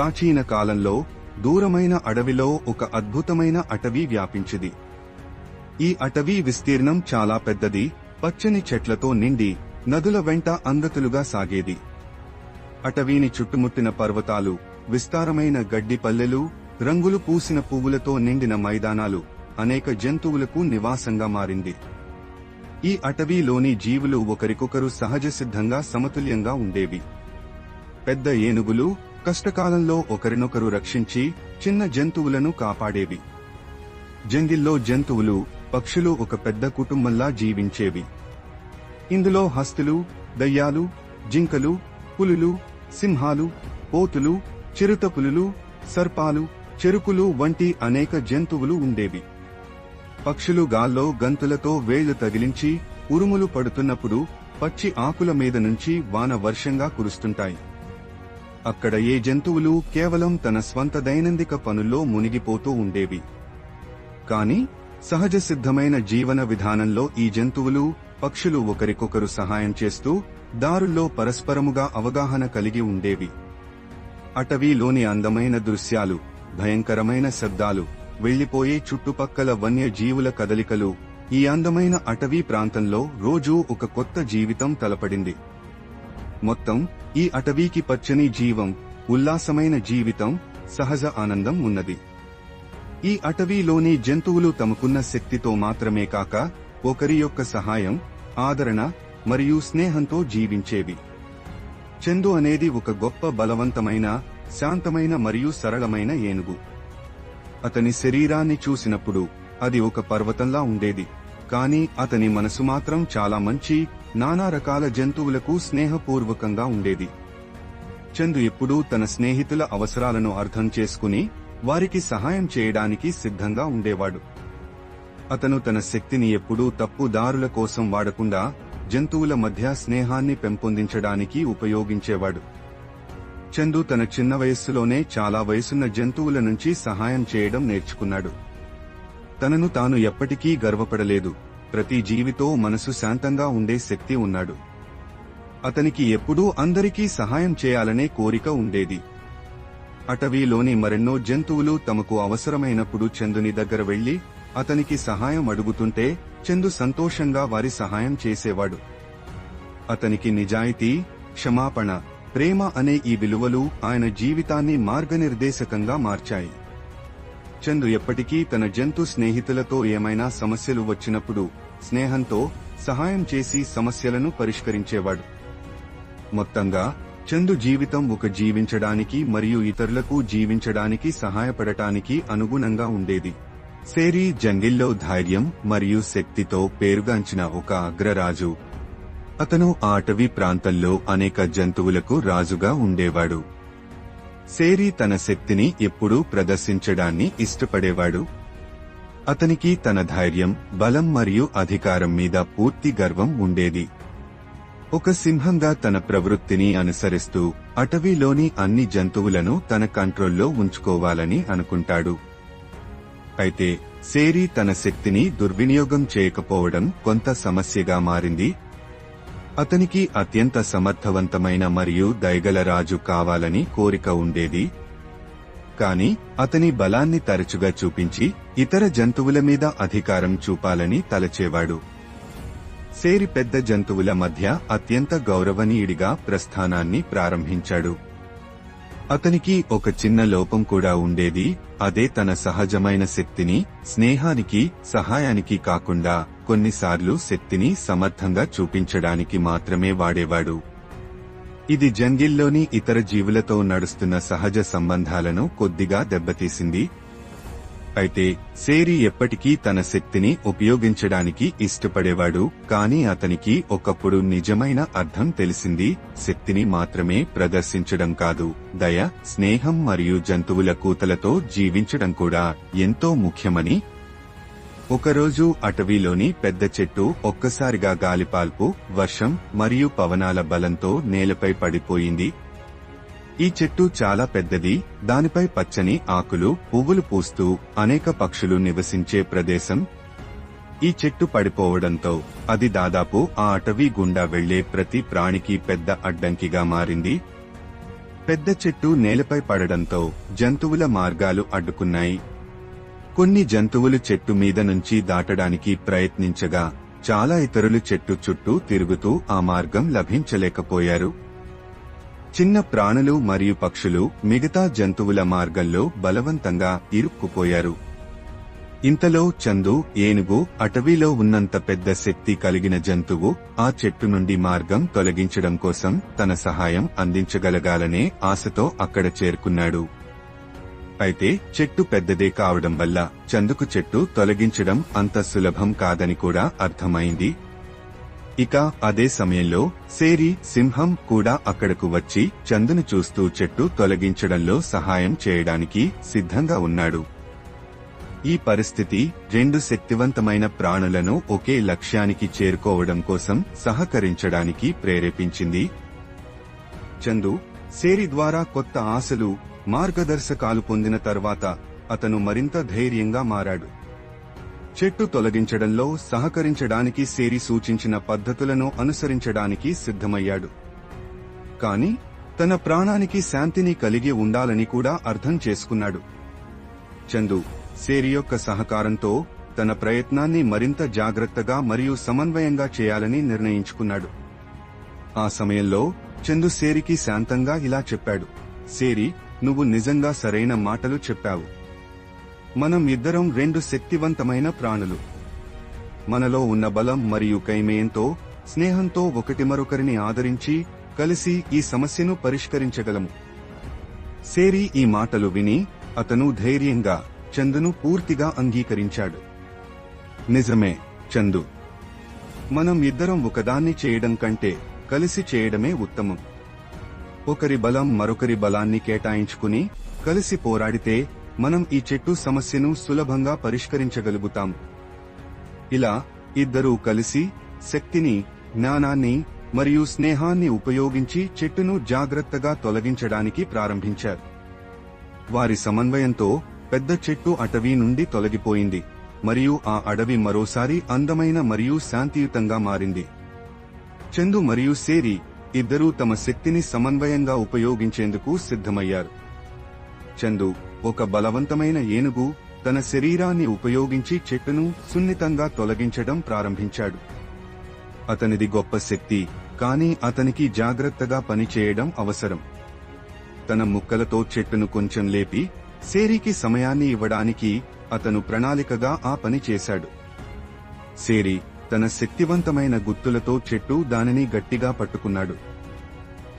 ప్రాచీన కాలంలో దూరమైన అడవిలో ఒక అద్భుతమైన అటవీ వ్యాపించింది. ఈ అటవీ విస్తీర్ణం చాలా పెద్దది పచ్చని చెట్లతో నిండి నదుల వెంట అందతులుగా సాగేది. అటవీని చుట్టుముట్టిన పర్వతాలు విస్తారమైన గడ్డి పల్లెలు రంగులు పూసిన పువ్వులతో నిండిన మైదానాలు అనేక జంతువులకు నివాసంగా మారింది. ఈ అటవీలోని జీవులు ఒకరికొకరు సహజ సిద్ధంగా సమతుల్యంగా ఉండేవి. పెద్ద ఏనుగులు కష్టకాలంలో ఒకరినొకరు రక్షించి చిన్న జంతువులను కాపాడేవి. జంగిల్లో జంతువులు పక్షులు ఒక పెద్ద కుటుంబంలా జీవించేవి. ఇందులో హస్తులు దయ్యాలు జింకలు పులులు సింహాలు పోతులు చిరుతపులులు సర్పాలు చెరుకులు వంటి అనేక జంతువులు ఉండేవి. పక్షులు గాల్లో గంతులతో వేళ్ళు తగిలించి ఉరుములు పడుతున్నప్పుడు పచ్చి ఆకుల మీద నుంచి వాన వర్షంగా కురుస్తుంటాయి. అక్కడ ఏ జంతువులు కేవలం తన స్వంత దైనందిక పనుల్లో మునిగిపోతూ ఉండేవి. కాని సహజ సిద్ధమైన జీవన విధానంలో ఈ జంతువులు పక్షులు ఒకరికొకరు సహాయం చేస్తూ దారుల్లో పరస్పరముగా అవగాహన కలిగి ఉండేవి. అటవీలోని అందమైన దృశ్యాలు భయంకరమైన శబ్దాలు వెళ్ళిపోయే చుట్టుపక్కల వన్య జీవుల కదలికలు ఈ అందమైన అటవీ ప్రాంతంలో రోజూ ఒక కొత్త జీవితం తలపడింది. మొత్తం ఈ అటవీకి పచ్చని జీవం ఉల్లాసమైన జీవితం సహజ ఆనందం ఉన్నది. ఈ అటవీలోని జంతువులు తమకున్న శక్తితో మాత్రమే కాక ఒకరి యొక్క సహాయం ఆదరణ మరియు స్నేహంతో జీవించేవి. చందు అనేది ఒక గొప్ప బలవంతమైన శాంతమైన మరియు సరళమైన ఏనుగు. అతని శరీరాన్ని చూసినప్పుడు అది ఒక పర్వతంలా ఉండేది. కానీ అతని మనసు మాత్రం చాలా మంచి నానా రకాల జంతువులకు స్నేహపూర్వకంగా ఉండేది. చందు ఎప్పుడూ తన స్నేహితుల అవసరాలను అర్థం చేసుకుని వారికి సహాయం చేయడానికి సిద్ధంగా ఉండేవాడు. అతను తన శక్తిని ఎప్పుడూ తప్పు దారుల కోసం వాడకుండా జంతువుల మధ్య స్నేహాన్ని పెంపొందించడానికి ఉపయోగించేవాడు. చందు తన చిన్న వయస్సులోనే చాలా వయసున్న జంతువుల నుంచి సహాయం చేయడం నేర్చుకున్నాడు. తనను తాను ఎప్పటికీ గర్వపడలేదు. ప్రతి జీవితో మనసు శాంతంగా ఉండే శక్తి ఉన్నాడు. అతనికి ఎప్పుడూ అందరికీ సహాయం చేయాలనే కోరిక ఉండేది. అటవీలోని మరెన్నో జంతువులు తమకు అవసరమైనప్పుడు చందుని దగ్గర వెళ్ళి అతనికి సహాయం అడుగుతుంటే చందు సంతోషంగా వారి సహాయం చేసేవాడు. అతనికి నిజాయితీ క్షమాపణ ప్రేమ అనే ఈ విలువలు ఆయన జీవితాన్ని మార్గనిర్దేశకంగా మార్చాయి. చందు ఎప్పటికీ తన జంతు స్నేహితులతో ఏమైనా సమస్యలు వచ్చినప్పుడు స్నేహంతో సహాయం చేసి సమస్యలను పరిష్కరించేవాడు. మొత్తంగా చందు జీవితం ఒక జీవించడానికి మరియు ఇతరులకు జీవించడానికి సహాయపడటానికి అనుగుణంగా ఉండేది. సేరీ జంగిల్లో ధైర్యం మరియు శక్తితో పేరుగాంచిన ఒక అగ్రరాజు. అతను ఆ అటవీ ప్రాంతంలో అనేక జంతువులకు రాజుగా ఉండేవాడు. సేరీ తన శక్తిని ఎప్పుడూ ప్రదర్శించడాన్ని ఇష్టపడేవాడు. అతనికి తన ధైర్యం బలం మరియు అధికారం మీద పూర్తి గర్వం ఉండేది. ఒక సింహంగా తన ప్రవృత్తిని అనుసరిస్తూ అటవీలోని అన్ని జంతువులను తన కంట్రోల్లో ఉంచుకోవాలని అనుకుంటాడు. అయితే సేరీ తన శక్తిని దుర్వినియోగం చేయకపోవడం కొంత సమస్యగా మారింది. అతనికి అత్యంత సమర్థవంతమైన మరియు దయగల రాజు కావాలని కోరిక ఉండేది. కాని అతని బలాన్ని తరచుగా చూపించి ఇతర జంతువుల మీద అధికారం చూపాలని తలచేవాడు. సేరి పెద్ద జంతువుల మధ్య అత్యంత గౌరవనీయుడిగా ప్రస్థానాన్ని ప్రారంభించాడు. అతనికి ఒక చిన్న లోపం కూడా ఉండేది అదే తన సహజమైన శక్తిని స్నేహానికి సహాయానికి కాకుండా కొన్నిసార్లు శక్తిని సమర్థంగా చూపించడానికి మాత్రమే వాడేవాడు. ఇది జంగిల్లోని ఇతర జీవులతో నడుస్తున్న సహజ సంబంధాలను కొద్దిగా దెబ్బతీసింది అయితే సేరి ఎప్పటికీ తన శక్తిని ఉపయోగించడానికి ఇష్టపడేవాడు కానీ అతనికి ఒకప్పుడు నిజమైన అర్థం తెలిసింది శక్తిని మాత్రమే ప్రదర్శించడం కాదు. దయ స్నేహం మరియు జంతువుల కూతలతో జీవించడం కూడా ఎంతో ముఖ్యమని. ఒకరోజు అటవీలోని పెద్ద చెట్టు ఒక్కసారిగా గాలిపాల్పు వర్షం మరియు పవనాల బలంతో నేలపై పడిపోయింది. ఈ చెట్టు చాలా పెద్దది దానిపై పచ్చని ఆకులు పువ్వులు పూస్తూ అనేక పక్షులు నివసించే ప్రదేశం. ఈ చెట్టు పడిపోవడంతో అది దాదాపు ఆ అటవీ గుండా వెళ్ళే ప్రతి ప్రాణికి పెద్ద అడ్డంకిగా మారింది. పెద్ద చెట్టు నేలపై పడడంతో జంతువుల మార్గాలు అడ్డుకున్నాయి. కొన్ని జంతువులు చెట్టు మీద నుంచి దాటడానికి ప్రయత్నించగా చాలా ఇతరులు చెట్టు చుట్టూ తిరుగుతూ ఆ మార్గం లభించలేకపోయారు. చిన్న ప్రాణులు మరియు పక్షులు మిగతా జంతువుల మార్గంలో బలవంతంగా ఇరుక్కుపోయారు. ఇంతలో చందు ఏనుగు అటవీలో ఉన్నంత పెద్ద శక్తి కలిగిన జంతువు ఆ చెట్టు నుండి మార్గం తొలగించడం కోసం తన సహాయం అందించగలగాలనే ఆశతో అక్కడ చేరుకున్నాడు. అయితే చెట్టు పెద్దదే కావడం వల్ల చందుకు చెట్టు తొలగించడం అంత సులభం కాదని కూడా అర్థమైంది. ఇక అదే సమయంలో సేరి సింహం కూడా అక్కడకు వచ్చి చందును చూస్తూ చెట్టు తొలగించడంలో సహాయం చేయడానికి సిద్ధంగా ఉన్నాడు. ఈ పరిస్థితి రెండు శక్తివంతమైన ప్రాణులను ఒకే లక్ష్యానికి చేరుకోవడం కోసం సహకరించడానికి ప్రేరేపించింది. చందు సేరి ద్వారా కొత్త ఆశలు మార్గదర్శకాలు పొందిన తర్వాత అతను మరింత ధైర్యంగా మారాడు. చెట్టు తొలగించడంలో సహకరించడానికి సేరి సూచించిన పద్ధతులను అనుసరించడానికి సిద్ధమయ్యాడు. కాని తన ప్రాణానికి శాంతిని కలిగి ఉండాలని కూడా అర్థం చేసుకున్నాడు. చందు సేరి యొక్క సహకారంతో తన ప్రయత్నాన్ని మరింత జాగ్రత్తగా మరియు సమన్వయంగా చేయాలని నిర్ణయించుకున్నాడు. ఆ సమయంలో చందు సేరికి శాంతంగా ఇలా చెప్పాడు. సేరి నువ్వు నిజంగా సరైన మాటలు చెప్పావు. మనం ఇద్దరం రెండు శక్తివంతమైన ప్రాణులు. మనలో ఉన్న బలం మరియు కైమేయంతో స్నేహంతో ఒకటి మరొకరిని ఆదరించి కలిసి ఈ సమస్యను పరిష్కరించగలము. సేరి ఈ మాటలు విని అతను ధైర్యంగా చందును పూర్తిగా అంగీకరించాడు. నిజమే చందు. మనం ఇద్దరం ఒకదాన్ని చేయడం కంటే కలిసి చేయడమే ఉత్తమం. ఒకరి బలం మరొకరి బలాన్ని కేటాయించుకుని కలిసి పోరాడితే మనం ఈ చెట్టు సమస్యను సులభంగా పరిష్కరించగలుగుతాం. ఇలా ఇద్దరూ కలిసి శక్తిని జ్ఞానాన్ని మరియు స్నేహాన్ని ఉపయోగించి చెట్టును జాగ్రత్తగా తొలగించడానికి ప్రారంభించారు. వారి సమన్వయంతో పెద్ద చెట్టు అటవీ నుండి తొలగిపోయింది మరియు ఆ అడవి మరోసారి అందమైన మరియు శాంతియుతంగా మారింది. చందు మరియు సేరి ఇద్దరూ తమ శక్తిని సమన్వయంగా ఉపయోగించేందుకు సిద్ధమయ్యారు. చందు ఒక బలవంతమైన ఏనుగు తన శరీరాన్ని ఉపయోగించి చెట్టును సున్నితంగా తొలగించడం ప్రారంభించాడు. అతనిది గొప్ప శక్తి కానీ అతనికి జాగ్రత్తగా పనిచేయడం అవసరం. తన ముక్కలతో చెట్టును కొంచెం లేపి సేరికి సమయాన్ని ఇవ్వడానికి అతను ప్రణాళికగా ఆ పని చేశాడు. సేరి తన శక్తివంతమైన గుత్తులతో చెట్టు దానిని గట్టిగా పట్టుకున్నాడు.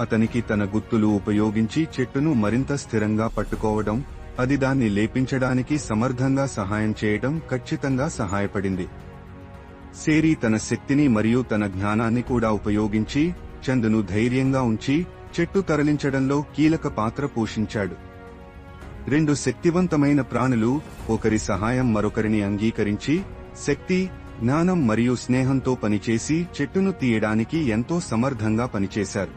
అతనికి తన గుత్తులు ఉపయోగించి చెట్టును మరింత స్థిరంగా పట్టుకోవడం అది దాన్ని లేపించడానికి సమర్థంగా సహాయం చేయటం ఖచ్చితంగా సహాయపడింది. సేరి తన శక్తిని మరియు తన జ్ఞానాన్ని కూడా ఉపయోగించి చందును ధైర్యంగా ఉంచి చెట్టు తరలించడంలో కీలక పాత్ర పోషించాడు. రెండు శక్తివంతమైన ప్రాణులు ఒకరి సహాయం మరొకరిని అంగీకరించి శక్తి జ్ఞానం మరియు స్నేహంతో పనిచేసి చెట్టును తీయడానికి ఎంతో సమర్థంగా పనిచేశారు.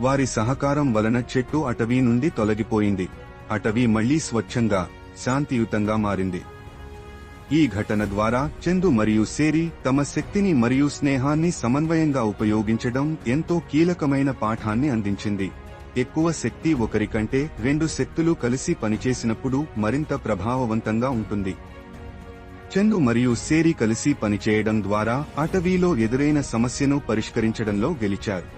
వారి సహకారం వలన చెట్టు అటవీ నుండి తొలగిపోయింది. అటవీ మళ్ళీ స్వచ్ఛంగా శాంతియుతంగా మారింది. ఈ ఘటన ద్వారా చందు మరియు సేరి తమ శక్తిని మరియు స్నేహాన్ని సమన్వయంగా ఉపయోగించడం ఎంతో కీలకమైన పాఠాన్ని అందించింది. ఎక్కువ శక్తి ఒకరికంటే రెండు శక్తులు కలిసి పనిచేసినప్పుడు మరింత ప్రభావవంతంగా ఉంటుంది. చందు మరియు సేరి కలిసి పనిచేయడం ద్వారా అటవీలో ఎదురైన సమస్యను పరిష్కరించడంలో గెలిచారు.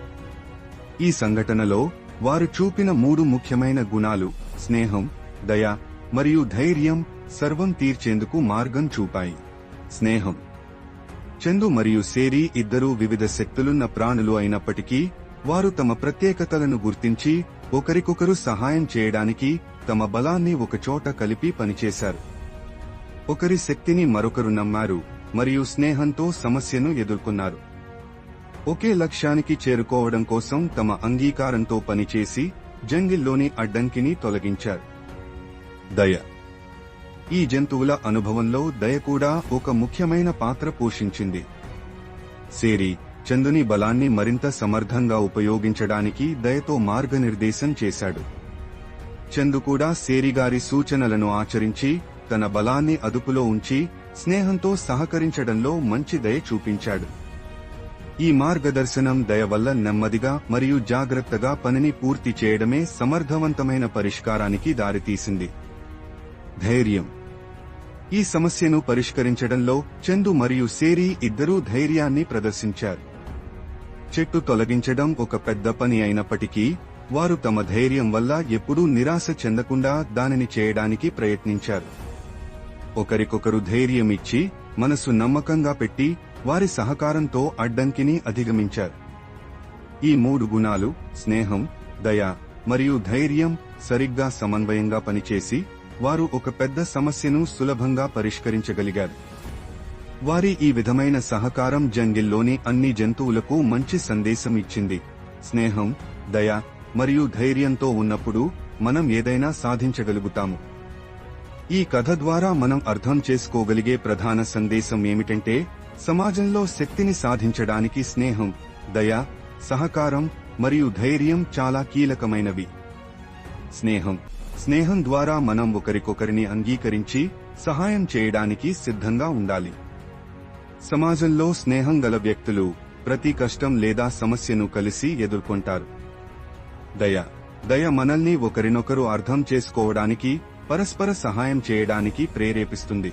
ఈ సంఘటనలో వారు చూపిన మూడు ముఖ్యమైన గుణాలు స్నేహం దయ మరియు ధైర్యం సర్వం తీర్చేందుకు మార్గం చూపాయి. స్నేహం. చందు మరియు సేరి ఇద్దరూ వివిధ శక్తులున్న ప్రాణులు అయినప్పటికీ వారు తమ ప్రత్యేకతలను గుర్తించి ఒకరికొకరు సహాయం చేయడానికి తమ బలాన్ని ఒకచోట కలిపి పనిచేశారు. ఒకరి శక్తిని మరొకరు నమ్మారు మరియు స్నేహంతో సమస్యను ఎదుర్కొన్నారు. ఒకే లక్ష్యానికి చేరుకోవడం కోసం తమ అంగీకారంతో పనిచేసి జంగిల్లోని అడ్డంకిని తొలగించారు. దయ. ఈ జంతువుల అనుభవంలో దయ కూడా ఒక ముఖ్యమైన పాత్ర పోషించింది. సేరి చందుని బలాన్ని మరింత సమర్థంగా ఉపయోగించడానికి దయతో మార్గనిర్దేశం చేశాడు. చందు కూడా సేరిగారి సూచనలను ఆచరించి తన బలాన్ని అదుపులో ఉంచి స్నేహంతో సహకరించడంలో మంచి దయ చూపించాడు. ఈ మార్గదర్శనం దయ వల్ల నెమ్మదిగా మరియు జాగ్రత్తగా పనిని పూర్తి చేయడమే సమర్థవంతమైన పరిష్కారానికి దారితీసింది. ధైర్యం. ఈ సమస్యను పరిష్కరించడంలో చందు మరియు సేరి ఇద్దరూ ధైర్యాన్ని ప్రదర్శించారు. చెట్టు తొలగించడం ఒక పెద్ద పని అయినప్పటికీ వారు తమ ధైర్యం వల్ల ఎప్పుడూ నిరాశ చెందకుండా దానిని చేయడానికి ప్రయత్నించారు. ఒకరికొకరు ధైర్యం ఇచ్చి మనసు నమ్మకంగా పెట్టి వారి సహకారంతో అడ్డంకిని అధిగమించారు. ఈ మూడు గుణాలు స్నేహం దయ మరియు ధైర్యం సరిగ్గా సమన్వయంగా పనిచేసి వారు ఒక పెద్ద సమస్యను సులభంగా పరిష్కరించగలిగారు. వారి ఈ విధమైన సహకారం జంగిల్లోని అన్ని జంతువులకు మంచి సందేశం ఇచ్చింది. స్నేహం దయ మరియు ధైర్యంతో ఉన్నప్పుడు మనం ఏదైనా సాధించగలుగుతాము. ఈ కథ ద్వారా మనం అర్థం చేసుకోగలిగే ప్రధాన సందేశం ఏమిటంటే సమాజంలో శక్తిని సాధించడానికి స్నేహం దయ సహకారం మరియు ధైర్యం చాలా కీలకమైనవి. స్నేహం. స్నేహం ద్వారా మనం ఒకరికొకరిని అంగీకరించి సహాయం చేయడానికి సిద్ధంగా ఉండాలి. సమాజంలో స్నేహం గల వ్యక్తులు ప్రతి కష్టం లేదా సమస్యను కలిసి ఎదుర్కొంటారు. దయ. దయ మనల్ని ఒకరినొకరు అర్థం చేసుకోవడానికి పరస్పర సహాయం చేయడానికి ప్రేరేపిస్తుంది.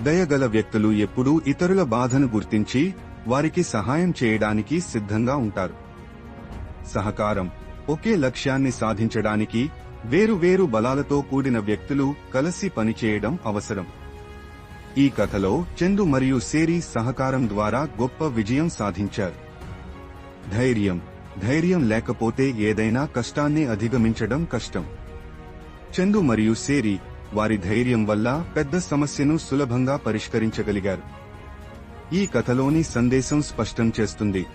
దయగల వ్యక్తులు ఎప్పుడూ ఇతరుల బాధను గుర్తించి వారికి సహాయం చేయడానికి సిద్ధంగా ఉంటారు. సహకారం ఒకే లక్ష్యాన్ని సాధించడానికి వేరు వేరు బలాలతో కూడిన వ్యక్తులు కలిసి పనిచేయడం అవసరం. ఈ కథలో చందు మరియు సేరి సహకారం ద్వారా గొప్ప విజయం సాధించారు. ధైర్యం ధైర్యం లేకపోతే ఏదైనా కష్టాన్ని అధిగమించడం కష్టం. చందు మరియు సేరి వారి ధైర్యం వల్ల పెద్ద సమస్యను సులభంగా పరిష్కరించగలిగారు. ఈ కథలోని సందేశం స్పష్టం చేస్తుంది.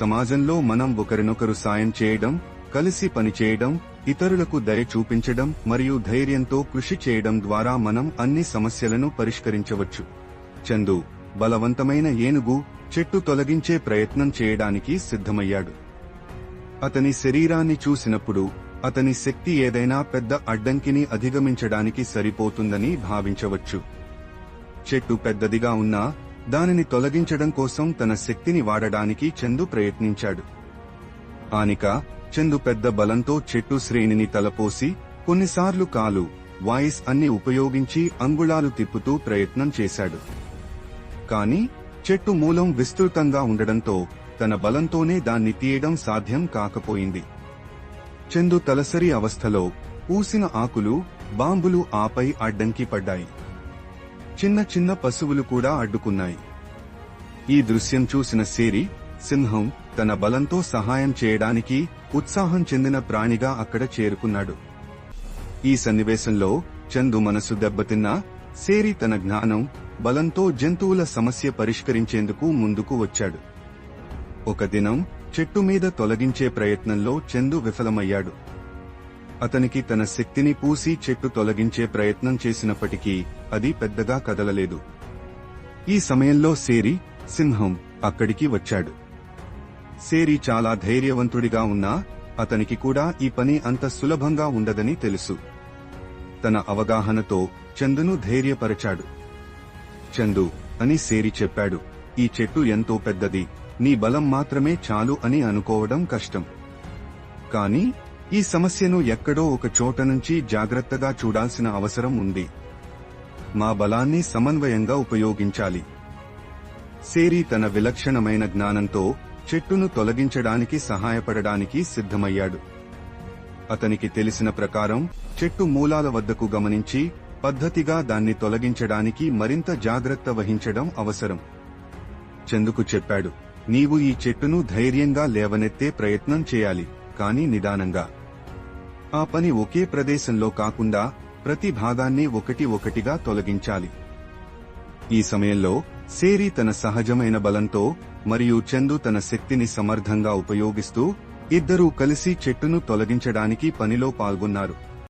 సమాజంలో మనం ఒకరినొకరు సాయం చేయడం కలిసి పనిచేయడం ఇతరులకు దయ చూపించడం మరియు ధైర్యంతో కృషి చేయడం ద్వారా మనం అన్ని సమస్యలను పరిష్కరించవచ్చు. చందు బలవంతమైన ఏనుగు చెట్టు తొలగించే ప్రయత్నం చేయడానికి సిద్ధమయ్యాడు. అతని శరీరాన్ని చూసినప్పుడు అతని శక్తి ఏదైనా పెద్ద అడ్డంకిని అధిగమించడానికి సరిపోతుందని భావించవచ్చు. చెట్టు పెద్దదిగా ఉన్నా దానిని తొలగించడం కోసం తన శక్తిని వాడడానికి చందు ప్రయత్నించాడు. ఆనిక చందు పెద్ద బలంతో చెట్టు శ్రేణిని తలపోసి కొన్నిసార్లు కాలు వాయిస్ అన్ని ఉపయోగించి అంగుళాలు తిప్పుతూ ప్రయత్నం చేశాడు. కాని చెట్టు మూలం విస్తృతంగా ఉండడంతో తన బలంతోనే దాన్ని తీయడం సాధ్యం కాకపోయింది. చందు తలసరి అవస్థలో పూసిన ఆకులు బాంబులు ఆపై అడ్డంకి పడ్డాయి. చిన్న చిన్న పశువులు కూడా అడ్డుకున్నాయి. ఈ దృశ్యం చూసిన సేరి సింహం తన బలంతో సహాయం చేయడానికి ఉత్సాహం చెందిన ప్రాణిగా అక్కడ చేరుకున్నాడు. ఈ సన్నివేశంలో చందు మనసు దెబ్బతిన్నా సేరి తన జ్ఞానం బలంతో జంతువుల సమస్య పరిష్కరించేందుకు ముందుకు వచ్చాడు. ఒక దినం చెట్టు మీద తొలగించే ప్రయత్నంలో చందు విఫలమయ్యాడు. అతనికి తన శక్తిని పూసి చెట్టు తొలగించే ప్రయత్నం చేసినప్పటికీ అది పెద్దగా కదలలేదు. ఈ సమయంలో సేరి సింహం అక్కడికి వచ్చాడు. సేరి చాలా ధైర్యవంతుడిగా ఉన్నా అతనికి కూడా ఈ పని అంత సులభంగా ఉండదని తెలుసు. తన అవగాహనతో చందును ధైర్యపరచాడు. చందు అని సేరి చెప్పాడు. ఈ చెట్టు ఎంతో పెద్దది నీ బలం మాత్రమే చాలు అని అనుకోవడం కష్టం. కానీ ఈ సమస్యను ఎక్కడో ఒక చోట నుంచి జాగ్రత్తగా చూడాల్సిన అవసరం ఉంది. మా బలాన్ని సమన్వయంగా ఉపయోగించాలి. సేరి తన విలక్షణమైన జ్ఞానంతో చెట్టును తొలగించడానికి సహాయపడడానికి సిద్ధమయ్యాడు. అతనికి తెలిసిన ప్రకారం చెట్టు మూలాల వద్దకు గమనించి పద్ధతిగా దాన్ని తొలగించడానికి మరింత జాగ్రత్త వహించడం అవసరం. చందుకు చెప్పాడు నీవు ఈ చెట్టును ధైర్యంగా లేవనెత్తే ప్రయత్నం చేయాలి కాని నిదానంగా. ఆ పని ఒకే ప్రదేశంలో కాకుండా ప్రతి భాగాన్ని ఒకటి ఒకటిగా తొలగించాలి. ఈ సమయంలో సేరి తన సహజమైన బలంతో మరియు చందు తన శక్తిని సమర్థంగా ఉపయోగిస్తూ ఇద్దరూ కలిసి చెట్టును తొలగించడానికి పనిలో పాల్గొన్నారు.